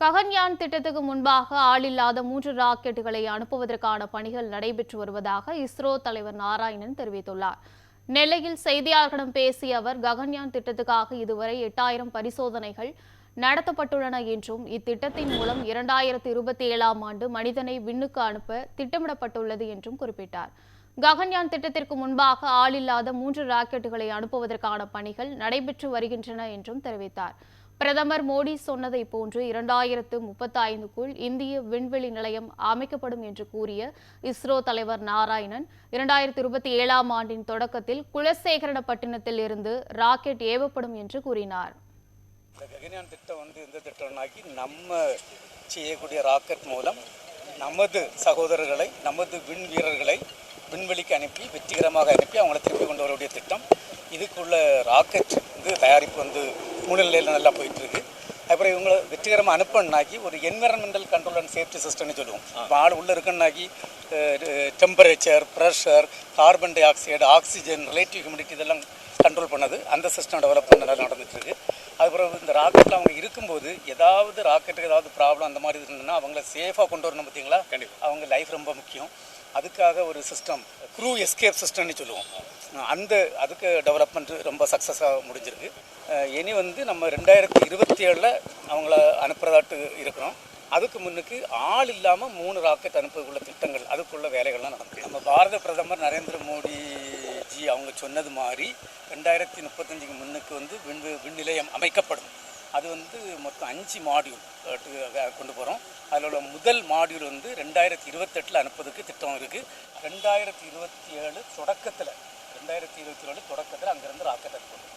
ககன்யான் திட்டத்துக்கு முன்பாக ஆளில்லாத மூன்று ராக்கெட்டுகளை அனுப்புவதற்கான பணிகள் நடைபெற்று வருவதாக இஸ்ரோ தலைவர் நாராயணன் தெரிவித்துள்ளார். நெல்லையில் செய்தியாளர்களிடம் பேசிய அவர் ககன்யான் திட்டத்துக்காக இதுவரை எட்டாயிரம் பரிசோதனைகள் நடத்தப்பட்டுள்ளன என்றும் இத்திட்டத்தின் மூலம் இரண்டாயிரத்தி இருபத்தி ஏழாம் ஆண்டு மனிதனை விண்ணுக்கு அனுப்ப திட்டமிடப்பட்டுள்ளது என்றும் குறிப்பிட்டார். ககன்யான் திட்டத்திற்கு முன்பாக ஆளில்லாத மூன்று ராக்கெட்டுகளை அனுப்புவதற்கான பணிகள் நடைபெற்று வருகின்றன என்றும் தெரிவித்தார். பிரதமர் மோடி சொன்னதை போன்று இரண்டாயிரத்து முப்பத்தி ஐந்துக்குள் இந்திய விண்வெளி நிலையம் அமைக்கப்படும் என்று கூறிய இஸ்ரோ தலைவர் நாராயணன் இரண்டாயிரத்து இருபத்தி ஏழாம் ஆண்டின் தொடக்கத்தில் குலசேகரணப்பட்டினத்தில் இருந்து ராக்கெட் ஏவப்படும் என்று கூறினார். இந்த ககன்யான் திட்டம் வந்து திட்டம்னாக்கி நம்ம செய்யக்கூடிய ராக்கெட் மூலம் நமது சகோதரர்களை நமது விண் வீரர்களை விண்வெளிக்கு அனுப்பி வெற்றிகரமாக அனுப்பி அவங்கள திருப்பி கொண்டு வரக்கூடிய திட்டம். இதுக்குள்ள ராக்கெட் வந்து மூணு நிலையில் நல்லா போயிட்டு இருக்கு அப்புறம் இவங்களை வெற்றிகரமாக அனுப்பணுனாக்கி ஒரு என்விரான்மெண்டல் கண்ட்ரோல் அண்ட் சேஃப்டி சிஸ்டம்னு சொல்லுவோம். இப்போ ஆள் உள்ளே இருக்குன்னாக்கி temperature pressure carbon dioxide oxygen relative humidity இதெல்லாம் கண்ட்ரோல் பண்ணது. அந்த சிஸ்டம் டெவலப்மெண்ட் நல்லா நடந்துட்டு இருக்கு அதுக்கப்புறம் இந்த ராக்கெட்டில் அவங்க இருக்கும்போது ஏதாவது ராக்கெட்டுக்கு ஏதாவது ப்ராப்ளம் அந்த மாதிரி இருந்ததுன்னா அவங்கள சேஃபாக கொண்டு வரணும் பார்த்தீங்களா கண்டிப்பாக அவங்க லைஃப் ரொம்ப முக்கியம். அதுக்காக ஒரு சிஸ்டம் க்ரூ எஸ்கேப் சிஸ்டம்னு சொல்லுவோம். அந்த அதுக்கு டெவலப்மெண்ட் ரொம்ப சக்ஸஸாக முடிஞ்சிருக்கு. இனி வந்து நம்ம ரெண்டாயிரத்தி இருபத்தி ஏழில் அவங்கள அனுப்புகிறதாட்டு இருக்கிறோம். அதுக்கு முன்னுக்கு ஆள் இல்லாமல் மூணு ராக்கெட் அனுப்புறதுக்குள்ள திட்டங்கள் அதுக்குள்ள வேலைகள்லாம் நடக்கும். நம்ம பாரத பிரதமர் நரேந்திர மோடி ஜி அவங்க சொன்னது மாதிரி ரெண்டாயிரத்தி முப்பத்தஞ்சுக்கு முன்னுக்கு வந்து விண் விண் நிலையம் அமைக்கப்படும். அது வந்து மொத்தம் அஞ்சு மாடியூல் கொண்டு போகிறோம் அதில் உள்ள முதல் மாடியூல் வந்து ரெண்டாயிரத்தி இருபத்தெட்டில் அனுப்புறதுக்கு திட்டம் இருக்குது ரெண்டாயிரத்தி இருபத்தி ஏழு தொடக்கத்தில் ரெண்டாயிரத்தி இருபத்தி ஏழு தொடக்கத்தில் அங்கேருந்து ராக்கெட் அனுப்பணும்.